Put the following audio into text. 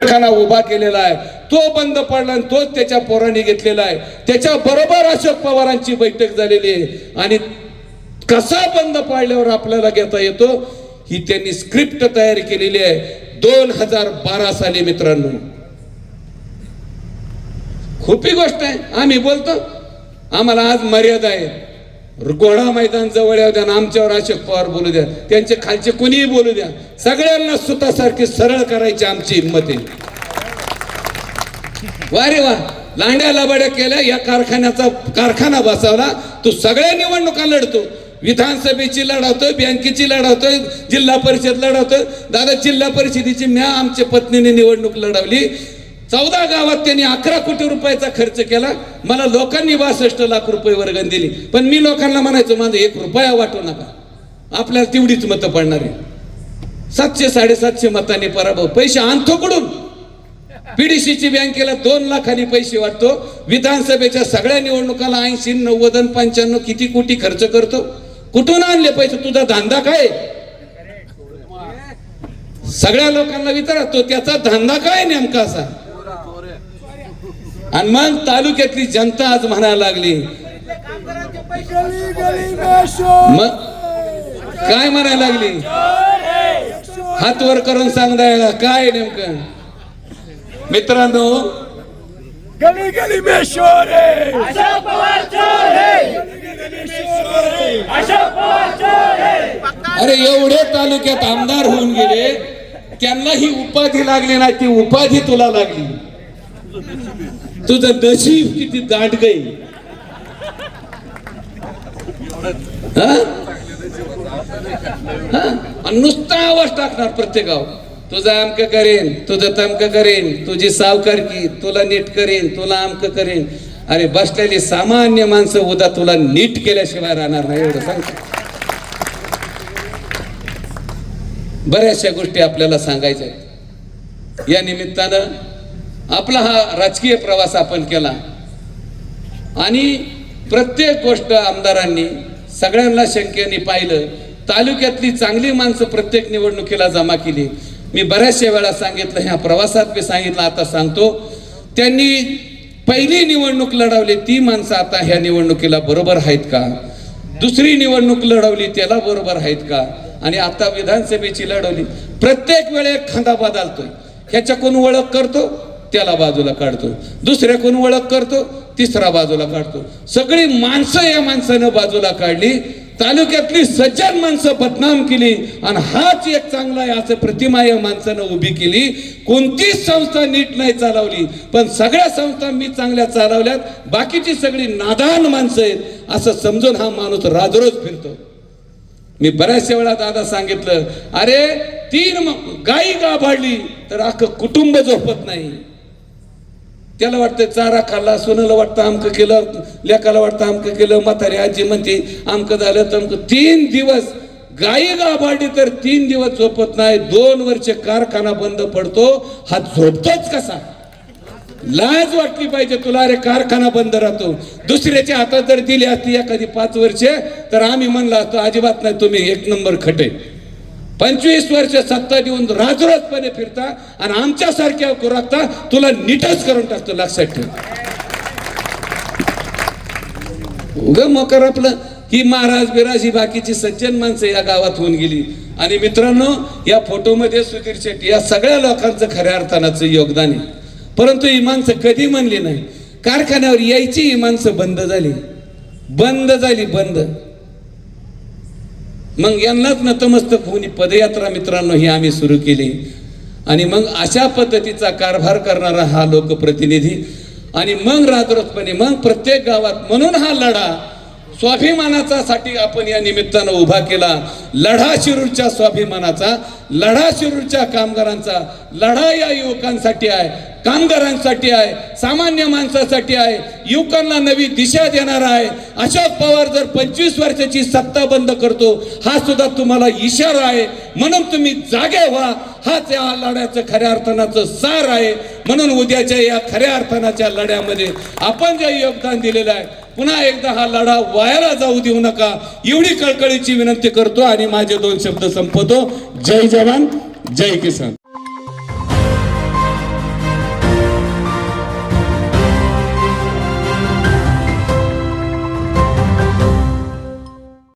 कारखाना उभा केलेला आहे. तो बंद पडला आणि तोच त्याच्या पोरांनी घेतलेला आहे. त्याच्या बरोबर अशोक पवारांची बैठक झालेली आहे. आणि कसा बंद पाडल्यावर आपल्याला घेता येतो ही त्यांनी स्क्रिप्ट तयार केलेली आहे. दोन हजार बारा साली मित्रांनो. खूपी गोष्ट आहे. आम्ही बोलतो. आम्हाला आज मर्यादा आहे. घोडा मैदान जवळ येऊ द्या आमच्यावर अशोक पवार बोलू द्या. त्यांचे खालचे कुणीही बोलू द्या. सगळ्यांना सुतासारखी सरळ करायची आमची हिंमत आहे. वा रे वा. लांड्या लबाड्या केल्या या कारखान्याचा कारखाना बसवला. तू सगळ्या निवडणुका लढतो. विधानसभेची लढवतोय बँकेची लढवतोय जिल्हा परिषद लढवतोय दादा जिल्हा परिषदेची म्या आमच्या पत्नीने निवडणूक लढवली. चौदा गावात त्यांनी अकरा कोटी रुपयाचा खर्च केला. मला लोकांनी बासष्ट लाख रुपये वर्गण दिली. पण मी लोकांना म्हणायचो माझं एक रुपया वाटू नका. आपल्याला तेवढीच मतं पडणार आहे सातशे साडेसातशे मतांनी पराभव. पैसे आणतो कडून पीडीसीची बँकेला दोन लाखांनी पैसे वाटतो. विधानसभेच्या सगळ्या निवडणुकाला ऐंशी नव्वद पंच्याण्णव किती कोटी खर्च करतो? कुठून आणले पैसे? तुझा धंदा काय? सगळ्या लोकांना विचारा तो त्याचा धंदा काय नेमका असा? आणि मग तालुक्यातली जनता आज म्हणायला लागली मग काय म्हणायला लागली? हात वर करून सांगताय काय नेमकं? मित्रांनो गली गली में शोर है। अशोक पवार चोर है। अशोक पवार चोर है। अरे एवढे तालुक्यात आमदार होऊन गेले त्यांना ही उपाधी लागली नाही ती उपाधी तुला लागली. तुझं नशीब किती दाट गई हा? नुसता आवाज टाकणार प्रत्येक गाव तुझं अमक करेन तुझं तमक करेन तुझी सावकारकी तुला नीट करेन तुला अमक करेन. अरे बसलेली सामान्य माणसं उद्या तुला नीट केल्याशिवाय राहणार नाही एवढं सांग. बऱ्याचशा गोष्टी आपल्याला सांगायच्या आहेत. या निमित्तानं आपला हा राजकीय प्रवास आपण केला. आणि प्रत्येक गोष्ट आमदारांनी सगळ्यांना शंकेने पाहिलं. तालुक्यातली चांगली माणसं प्रत्येक निवडणुकीला जमा केली. मी बऱ्याचशा वेळा सांगितलं ह्या प्रवासात मी सांगितलं आता सांगतो. त्यांनी पहिली निवडणूक लढवली ती माणसं आता ह्या निवडणुकीला बरोबर आहेत का? दुसरी निवडणूक लढवली त्याला बरोबर आहेत का? आणि आता विधानसभेची लढवली. प्रत्येक वेळे खांदा बदलतोय. ह्याच्या कोण ओळख करतो. त्याला बाजूला काढतो. दुसऱ्या कोण ओळख करतो? तिसरा बाजूला काढतो. सगळी माणसं या माणसानं बाजूला काढली. तालुक्यातली सज्जन माणसं बदनाम केली आणि हाच एक चांगला आहे असं प्रतिमा या माणसानं उभी केली. कोणतीच संस्था नीट नाही चालवली पण सगळ्या संस्था मी चांगल्या चालवल्यात. बाकीची सगळी नादान माणसं आहेत असं समजून हा माणूस राजरोज फिरतो. मी बऱ्याचशा वेळा दादा सांगितलं अरे तीन म- गायी गाभाडली तर अख्खं कुटुंब झोपत नाही. त्याला वाटतं चारा खाल्ला सोनाला वाटतं आमकं केलं लेकाला वाटतं आमकं केलं म्हातारी आजी म्हणते आमकं झालं तमकं तीन दिवस गायी गाभाडी तर तीन दिवस झोपत नाही दोन वर्ष कारखाना बंद पडतो हा झोपतोच कसा? लाज वाटली पाहिजे तुला अरे कारखाना बंद राहतो. दुसऱ्याच्या हातात जर दिली असती एखादी पाच वर्षे तर आम्ही म्हणलं असतो अजिबात नाही तुम्ही एक नंबर खटे. पंचवीस वर्ष सत्ता देऊन राजरोजपणे फिरता आणि आमच्यासारख्या कुरता तुला नीटच करून टाकतो लक्षात ठेव. उग मोकर आपलं. ही महाराज बिराज ही बाकीची सज्जन माणसं या गावात होऊन गेली. आणि मित्रांनो या फोटोमध्ये सुधीर शेट्टी या सगळ्या लोकांचं खऱ्या अर्थानाचं योगदान आहे. परंतु ही माणसं कधी म्हणली नाही. कारखान्यावर यायची ही माणसं बंद झाली. बंद झाली बंद. मग यांनाच नतमस्तक होऊन पदयात्रा मित्रांनो ही आम्ही सुरू केली. आणि मग अशा पद्धतीचा कारभार करणारा हा लोकप्रतिनिधी आणि मग राजरोजपणे मग प्रत्येक गावात म्हणून हा लढा स्वाभिमानाचा साठी आपण या निमित्तानं उभा केला. लढा शिरूरच्या स्वाभिमानाचा लढा शिरूरच्या कामगारांचा लढा या युवकांसाठी आहे कामगारांसाठी आहे सामान्य माणसासाठी आहे युवकांना नवी दिशा देणारा आहे. अशोक पवार जर पंचवीस वर्षाची सत्ता बंद करतो हा सुद्धा तुम्हाला इशारा आहे. म्हणून तुम्ही जागे व्हा. हाच या लढ्याचं खऱ्या अर्थानाचं सार आहे. म्हणून उद्याच्या या खऱ्या अर्थानाच्या लढ्यामध्ये आपण जे योगदान दिलेलं आहे पुन्हा एकदा हा लढा वायाला जाऊ देऊ नका. एवढी कळकळीची विनंती करतो आणि माझे दोन शब्द संपवतो. जय जवान जय किसान.